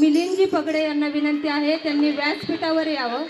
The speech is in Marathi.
मिलिंदजी पगडे यांना विनंती आहे त्यांनी व्यासपीठावर यावं.